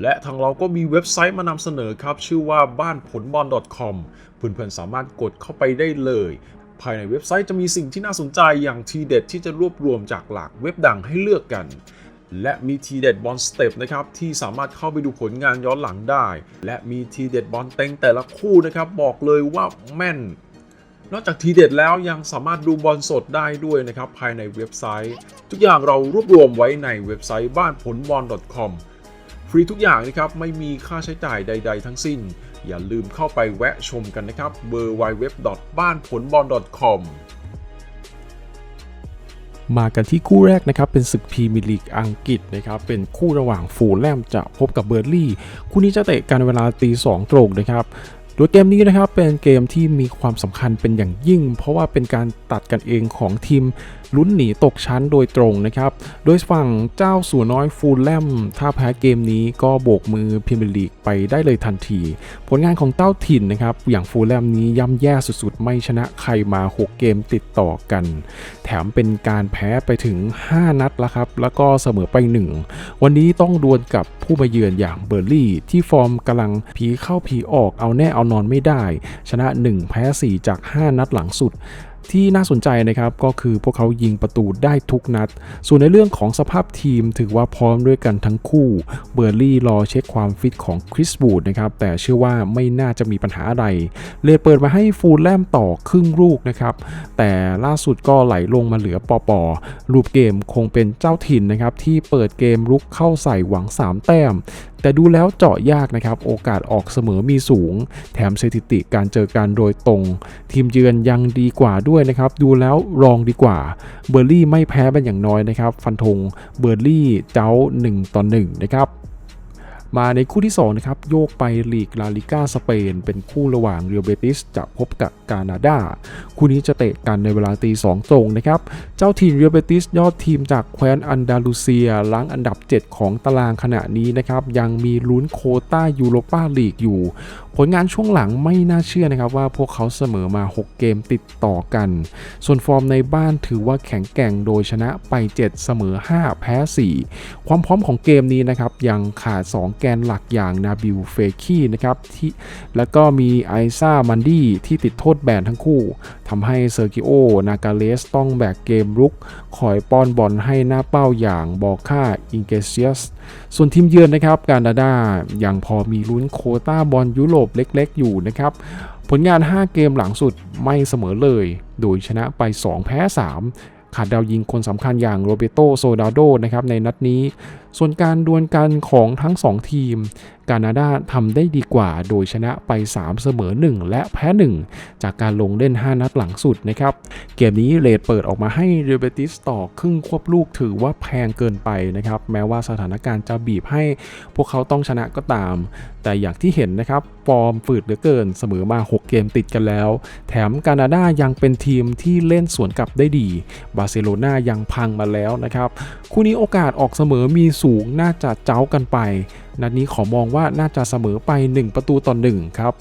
และทางเราก็มีเว็บไซต์มานำเสนอครับ ชื่อว่าบ้านผลบอล .com เพื่อนๆสามารถกดเข้าไปได้เลย ภายในเว็บไซต์จะมีสิ่งที่น่าสนใจอย่างทีเด็ดที่จะรวบรวมจากหลากเว็บดังให้เลือกกัน และมีทีเด็ดบอลสเต็ปนะครับที่สามารถเข้าไปดูผลงานย้อนหลังได้ และมีทีเด็ดบอลเต็งแต่ละคู่นะครับบอกเลยว่าแม่น นอกจากทีเด็ดแล้วยังสามารถดูบอลสดได้ด้วยนะครับภายในเว็บไซต์ ทุกอย่างเรารวบรวมไว้ในเว็บไซต์บ้านผลบอล .com รีทุกอย่างนะครับ ไม่มีค่าใช้จ่ายใด ๆ ทั้งสิ้น อย่าลืมเข้าไปแวะชมกันนะครับ w w w บ้านผลบอล .com มากันที่คู่แรกนะครับ เป็นศึกพรีเมียร์ลีกอังกฤษนะครับ เป็นคู่ระหว่างฟูลแลมจะพบกับเบอร์ลี่ คู่นี้จะเตะกันเวลาตีสองตรงนะครับโดยเกมนี้นะครับเป็นเกมที่มีความสำคัญเป็นอย่างยิ่ง เพราะว่าเป็นการตัดกันเองของทีม ลุ้นหนีตกชั้นโดยตรงนะครับ โดยฝั่งเจ้าสัวน้อยฟูลแลม ถ้าแพ้เกมนี้ก็โบกมือพรีเมียร์ลีกไปได้เลยทันที ผลงานของเต้าถิ่นนะครับ อย่างฟูลแลมนี้ย่ำแย่สุดๆ ไม่ชนะใครมา 6 เกมติดต่อกัน แถมเป็นการแพ้ไปถึง 5 นัดแล้วครับ แล้วก็เสมอไป 1 วันนี้ต้องดวลกับผู้มาเยือนอย่างเบอร์ลี่ ที่ฟอร์มกำลังผีเข้าผีออกเอาแน่เอานอนไม่ได้ ชนะ 1 แพ้ 4 จาก 5 นัดหลังสุด ที่น่าสนใจนะครับก็คือพวกเขายิงประตูได้ทุกนัด ส่วนในเรื่องของสภาพทีมถือว่าพร้อมด้วยกันทั้งคู่ เบอร์ลี่รอเช็คความฟิตของคริสบูดนะครับแต่เชื่อว่าไม่น่าจะมีปัญหาอะไร เลยเปิดมาให้ฟูลแลมต่อครึ่งลูกนะครับแต่ล่าสุดก็ไหลลงมาเหลือปอปอรูปเกมคงเป็นเจ้าถิ่นนะครับที่เปิดเกมรุกเข้าใส่หวัง 3 แต้ม แต่ดูแล้วเจาะยากนะครับ โอกาสออกเสมอมีสูง แถมสถิติการเจอกันโดยตรง ทีมเยือนยังดีกว่าด้วยนะครับ ดูแล้วรองดีกว่า เบอร์ลี่ไม่แพ้เป็นอย่างน้อยนะครับ ฟันธงเบอร์ลี่เจ้า 1 ต่อ 1 นะครับ มาในคู่ที่ 2 นะครับ โยกไปลีกลาลิก้าสเปน เป็นคู่ระหว่างเรียลเบติสจะพบกับกานาดา คู่นี้จะเตะกันในเวลาตีสองตรงนะครับ เจ้าทีมเรียลเบติสยอดทีมจากแคว้นอันดาลูเซียล้างอันดับ 7 ของตารางขณะนี้นะครับ ยังมีลุ้นโคต้ายูโรปาลีกอยู่ ผลงานช่วงหลังไม่น่าเชื่อนะครับว่าพวกเขาเสมอมา 6 เกมติดต่อกัน ส่วนฟอร์มในบ้านถือว่าแข็งแกร่งโดยชนะไป 7 เสมอ 5 แพ้ 4 ความพร้อมของเกมนี้นะครับยังขาด 2แกนหลักอย่างนาบิลเฟคีนะครับที่แล้วก็มีไอซ่ามันดี้ที่ติดโทษแบนทั้งคู่ทำให้เซอร์กิโอ นากาเลสต้องแบกเกมรุกคอยป้อนบอลให้หน้าเป้าอย่างบอค่าอิงเกเซียสส่วนทีมเยือนนะครับกานาดายังพอมีลุ้นโคต้าบอลยุโรปเล็กๆ อยู่นะครับผลงาน 5 เกมหลังสุดไม่เสมอเลย โดยชนะไป 2 แพ้ 3 ขาดดาวยิงคนสำคัญอย่างโรเบโตโซดาโดนะครับในนัดนี้ ส่วนการดวลกันของทั้ง 2 ทีม กานาดาทำได้ดีกว่าโดยชนะไป 3 เสมอ 1 และแพ้ 1 จากการลงเล่น 5 นัดหลังสุดนะครับ เกมนี้เรทเปิดออกมาให้เรเบติสต่อครึ่งควบลูกถือว่าแพงเกินไปนะครับ แม้ว่าสถานการณ์จะบีบให้พวกเขาต้องชนะก็ตาม แต่อย่างที่เห็นนะครับ ฟอร์มฝืดเหลือเกินเสมอมา 6 เกมติดกันแล้ว แถมกานาดายังเป็นทีมที่เล่นสวนกลับได้ดี บาร์เซโลนายังพังมาแล้วนะครับคู่นี้โอกาสออกเสมอมีสูงน่าจะเจ้ากันไป นัดนี้ขอมองว่าน่าจะเสมอไป 1 ประตูต่อ1ครับ